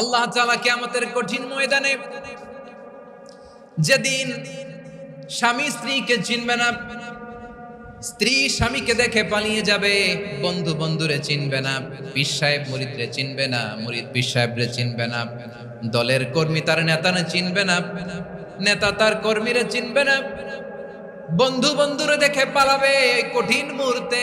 আল্লাহ তাআলা আমাদের কঠিন ময়দানে যেদিন স্বামী স্ত্রীকে চিনবে না, স্ত্রী স্বামীকে দেখে পালিয়ে যাবে, বন্ধু বন্ধুরে চিনবে না, পীর সাহেব মুরিদরে চিনবে না, মুরিদ পীর সাহেবরে চিনবে না, দলের কর্মী তার নেতারে চিনবে না, নেতা তার কর্মীরে চিনবে না, বন্ধু বন্ধুরে দেখে পালাবে কঠিন মুহূর্তে।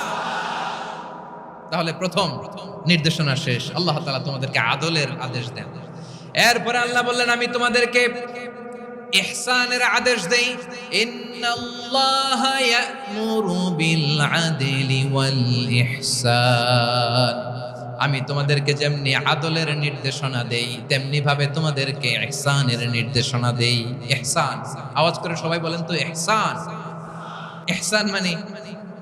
তাহলে প্রথম নির্দেশনা শেষ। আল্লাহ তালা তোমাদেরকে আদলের আদেশ দেন। এরপরে আল্লাহ বললেন, আমি তোমাদেরকে ইহসানের আদেশ দেই। আমি তোমাদেরকে যেমনি আদলের নির্দেশনা দেই তেমনি ভাবে তোমাদেরকে ইহসানের নির্দেশনা দেই। ইহসান। আওয়াজ করে সবাই বলেন তো, ইহসান। ইহসান মানে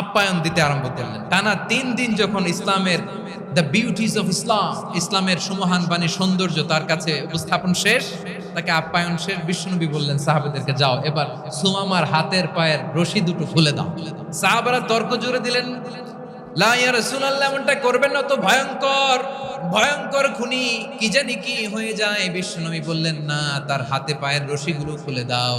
আপ্যায়ন দিতে আরম্ভ করলেন। টানা তিন দিন যখন ইসলামের দ্য বিউটিজ অফ ইসলাম ইসলামের সুমহান বাণী, সৌন্দর্য তার কাছে উপস্থাপন শেষ, তাকে আপ্যায়ন শেষ, বিষ্ণুনবী বললেন, সাহাবেদেরকে যাও, এবার সুমামার হাতের পায়ের রশি দুটো খুলে দাও। সাহাবারা তর্ক জুড়ে দিলেন করবেন না তো ভয়ঙ্কর ভয়ঙ্কর খুনি কি কি হয়ে যায়? বললেন, না, তার হাতে পায়ের রশিগুলো খুলে দাও।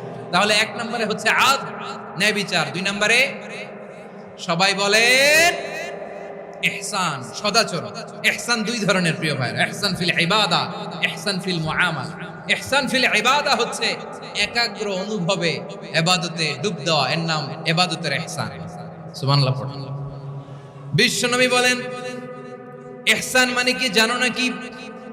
তাহলে এক নম্বরে হচ্ছে আদ, ন্যায় বিচার। দুই নম্বরে সবাই বলেন এহসান সদাচর ইহসান দুই ধরনের প্রিয় ভাই ইহসান ফিল ইবাদা, ইহসান ফিল মুআমালা। ইহসান ফিল ইবাদা হচ্ছে একাগ্র অনুভবে ইবাদতে ডুব দেওয়া। এর নাম ইবাদতের ইহসান। সুবহানাল্লাহ পড়ুন বিশ্বনবী বলেন, ইহসান মানে কি জানো নাকি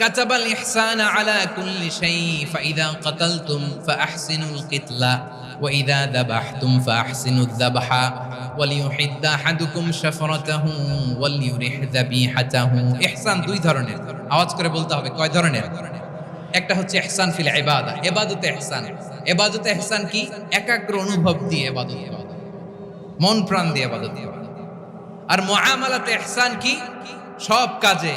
কাতাবাল ইহসান আলা কুল্লি শাই ফাইদা কাতালতুম ফাহসিনুল কিতলা ওয়াইদা দাবাহতুম ফাহসিনুদ দাবহা ওয়ালিউহিদ্দা হাদুকুম শাফরাতাহু ওয়ালিউরিহ দাবিহাতাহু। ইহসান দুই ধরনের। আওয়াজ করে বলতে হবে, কয় ধরনের? একটা হচ্ছে ইহসান ফিল ইবাদা, ইবাদতে ইহসান। ইবাদতে ইহসান কি? একাগ্র অনুভব দিয়ে ইবাদত। মন প্রাণ দিয়ে ইবাদত। আর মুআমালাতে ইহসান কি? সব কাজে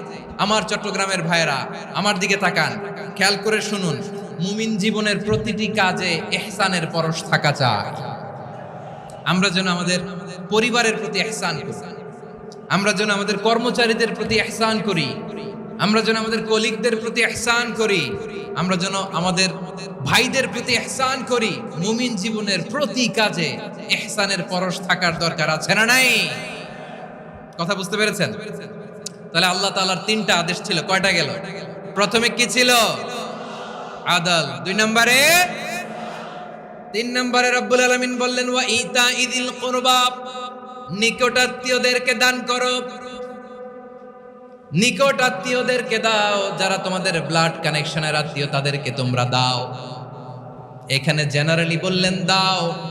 আমার চট্টগ্রামের ভাইয়েরা, আমার দিকে তাকান। খেয়াল করে শুনুন, মুমিন জীবনের প্রতিটি কাজে এহসানের পরশ থাকা চায় আমরা যেন আমাদের পরিবারের প্রতি এহসান আমরা যেন আমাদের কর্মচারীদের প্রতি এহসান করি। আমরা যেন আমাদের কলিগদের প্রতি এহসান করি। আমরা যেন আমাদের ভাইদের প্রতি এহসান করি। মুমিন জীবনের প্রতি কাজে এহসানের পরশ থাকার দরকার আছে না নাই? কথা বুঝতে পেরেছেন? তাহলে আল্লাহ তাআলার তিনটা আদেশ ছিল। কয়টা গেল? প্রথমে কি ছিল? আদাল। দুই নম্বরে? তিন নম্বরে রব্বুল আলামিন বললেন, ওয়া ইতা ইদিল কুরবা নিকটাত্মীয়দেরকে দান করো। নিকট আত্মীয়দেরকে দাও, যারা তোমাদের ব্লাড কানেকশনের আত্মীয়, তাদেরকে তোমরা দাও। এখানে জেনারেলি বললেন, দাও।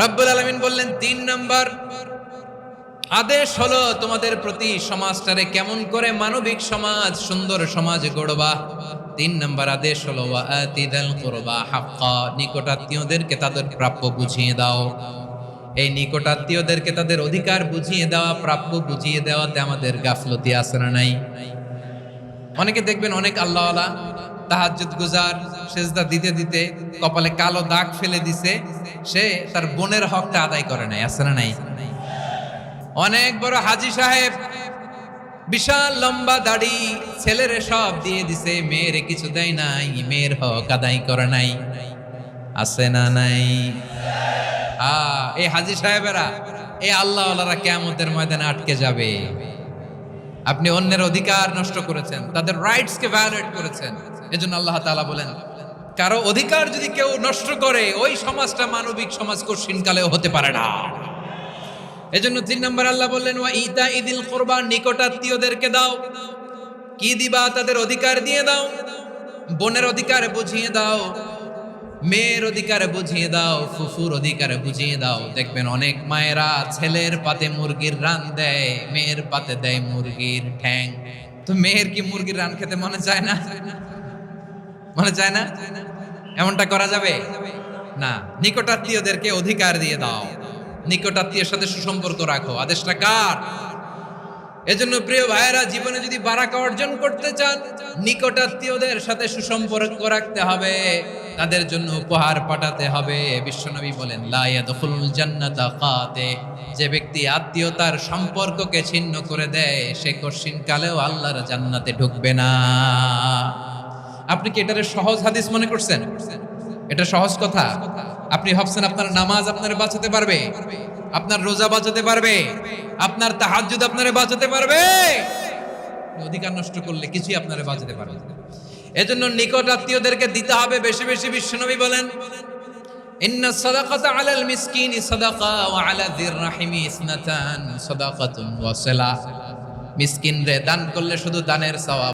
রাব্বুল আলামিন বললেন, তিন নম্বর, আদেশ হলো তোমাদের প্রতি সমাজটারে কেমন করে মানবিক সমাজ, সুন্দর সমাজ গড়বা। তিন নম্বর আদেশ হলো নিকটাত্মীয়দেরকে তাদের প্রাপ্য বুঝিয়ে দাও। এই নিকটাত্মীয়দেরকে তাদের অধিকার বুঝিয়ে দেওয়া, প্রাপ্য বুঝিয়ে দেওয়াতে আমাদের গাফলতি না নাই? অনেকে দেখবেন অনেক আল্লাহওয়ালা তাহাজ্জুদ গুজার সেজদা দিতে দিতে কপালে কালো দাগ ফেলে দিছে। সে তার বোনের হকটা আদায় করে নাই, আছে না নাই? অনেক বড় হাজি সাহেব বিশাল লম্বা দাড়ি ছেলেরে সব দিয়ে দিছে, মেয়েরে কিছু দেয় নাই, মেয়ের হক আদায় করে নাই। আছে না নাই? আ, এই হাজি সাহেবেরা, এই আল্লাহ কেমতের ময়দানে আটকে যাবে। আপনি অন্যের অধিকার নষ্ট করেছেন, তাদের রাইটস কে ভায়োলেট করেছেন। এজন্য আল্লাহ তালা বলেন, কারও অধিকার যদি কেউ নষ্ট করে, ওই সমাজটা মানবিক সমাজ কঠিন কালেও হতে পারে না। এজন্য তিন নম্বর আল্লাহ বললেন, ওয়া ইতা ইদিল কোরবান নিকটাত্মীয়দেরকে দাও। কি দিবা, তাদের অধিকার দিয়ে দাও। বোনের অধিকার বুঝিয়ে দাও। মেয়ের অধিকার বুঝিয়ে দাও। ফুফুর অধিকার বুঝিয়ে দাও। দেখবেন অনেক মায়েরা ছেলের পাতে মুরগির রান দেয়, মেয়ের পাতে দেয় মুরগির ঠ্যাং। তো মেয়ের কি মুরগির রান খেতে মনে চায় না? মনে চায় না? এমনটা করা যাবে? না। নিকটাত্মীয়দেরকে অধিকার দিয়ে দাও। নিকটাত্মীয়ের সাথে সুসম্পর্ক রাখো। আদেশটা কার? এজন্য প্রিয় ভাইয়েরা, জীবনে যদি বারাকা অর্জন করতে চান, নিকটাত্মীয়দের সাথে সুসম্পর্ক রাখতে হবে। তাদের জন্য উপহার পাঠাতে হবে। বিশ্বনবী বলেন জান্নাতা যে ব্যক্তি আত্মীয়তার সম্পর্ককে ছিন্ন করে দেয়, সে কঠিন কালেও আল্লাহর জান্নাতে ঢুকবে না। আপনি কি এটারে সহজ হাদিস মনে করছেন? এটা সহজ কথা। আপনি ভাবছেন আপনার নামাজ আপনার বাঁচাতে পারবে? আপনার রোজা বাঁচাতে পারবে? আপনার তাহাজ্জুদ আপনারে বাঁচাতে পারবে? অধিকার নষ্ট করলে কিছুই আপনারে বাঁচাতে পারবে এজন্য নিকট আত্মীয়দেরকে দিতে হবে বেশি বেশি বিশ্বনবী বলেন, ইন্না সাদাকাতা আলাল মিসকিনি সাদাকা ওয়া আলা যির রাহিমি ইসনাতান সাদাকাতুন ওয়া মিসকিন রে দান করলে শুধু দানের সওয়াব